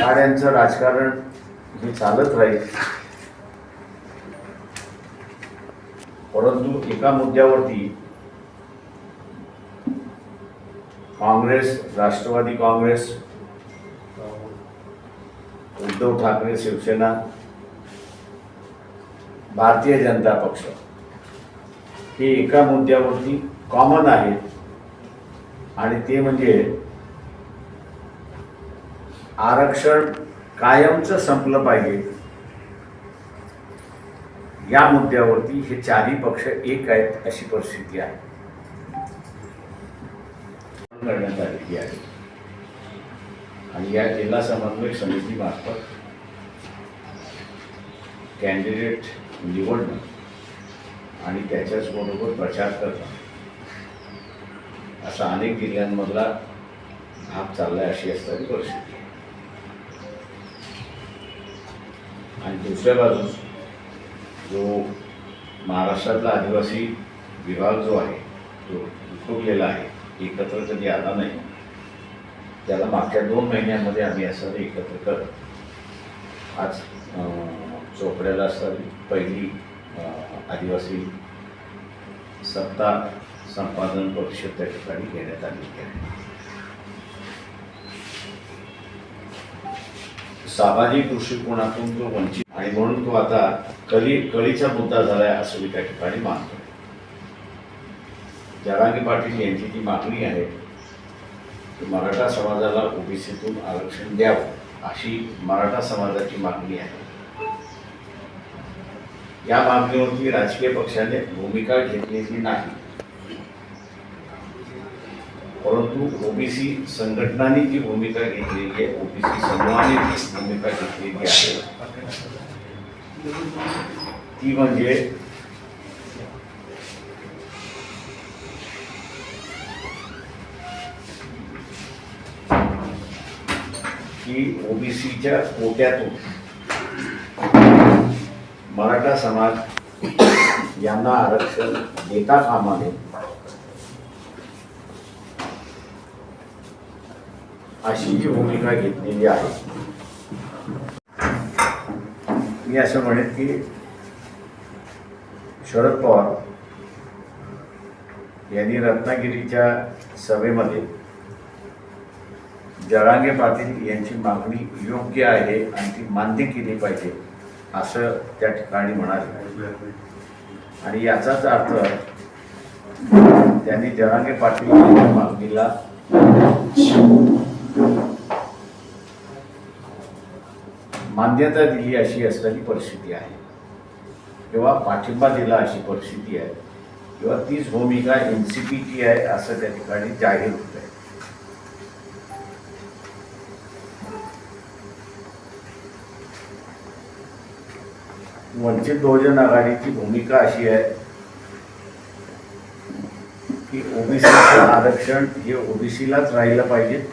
गाड्यांचं राजकारण हे चालत राहील. परंतु एका मुद्द्यावरती काँग्रेस राष्ट्रवादी काँग्रेस उद्धव ठाकरे शिवसेना भारतीय जनता पक्ष हे एका मुद्द्यावरती कॉमन आहेत आणि ते म्हणजे आरक्षण कायमचं संपलं पाहिजे. या मुद्द्यावरती हे चारही पक्ष एक आहेत अशी परिस्थिती आहे. करण्यात आलेली आहे. आणि या जिल्हा समन्वय समितीमार्फत कॅन्डिडेट निवडणं आणि त्याच्याचबरोबर प्रचार करतात. असा अनेक जिल्ह्यांमधला भाग चाललाय अशी असणारी परिस्थिती. आणि दुसऱ्या बाजूस जो महाराष्ट्रातला आदिवासी विभाग जो आहे तो दुखवलेला आहे एकत्र कधी आला नाही त्याला मागच्या दोन महिन्यांमध्ये आम्ही असं एकत्र करत आज चोपड्याला असणारी पहिली आदिवासी सत्ता संपादन परिषद त्या ठिकाणी घेण्यात आलेली आहे सामाजिक दृष्टिकोनातून तो वंचित आणि म्हणून तो आता कली कळीचा मुद्दा झालाय असं मी त्या ठिकाणी मानतो. जरांगी पाटील यांची जी मागणी आहे की मराठा समाजाला ओबीसीतून आरक्षण द्यावं अशी मराठा समाजाची मागणी आहे. या मागणीवरती राजकीय पक्षाने भूमिका घेतलेली नाही. परंतु ओबीसी संघटनांनी जी भूमिका घेतलेली आहे ओबीसी समूहाने जी भूमिका घेतलेली आहे, ती म्हणजे की ओबीसीच्या कोट्यातून मराठा समाज यांना आरक्षण देता कामा नये अशी जी भूमिका घेतलेली आहे. मी असं म्हणेन की शरद पवार यांनी रत्नागिरीच्या सभेमध्ये जरांगे पाटील यांची मागणी योग्य आहे आणि ती मान्य केली पाहिजे. असं त्या ठिकाणी म्हणाले. आणि याचाच अर्थ त्यांनी जरांगे पाटील यांच्या मागणीला मान्यता दिली अशी असणारी परिस्थिती आहे. किंवा पाठिंबा दिला अशी परिस्थिती आहे. किंवा तीच भूमिका एन सी पीची आहे असं त्या ठिकाणी जाहीर होत आहे वंचित बहुजन आघाडीची भूमिका अशी आहे की ओबीसीचं आरक्षण हे ओबीसीलाच राहिलं पाहिजे.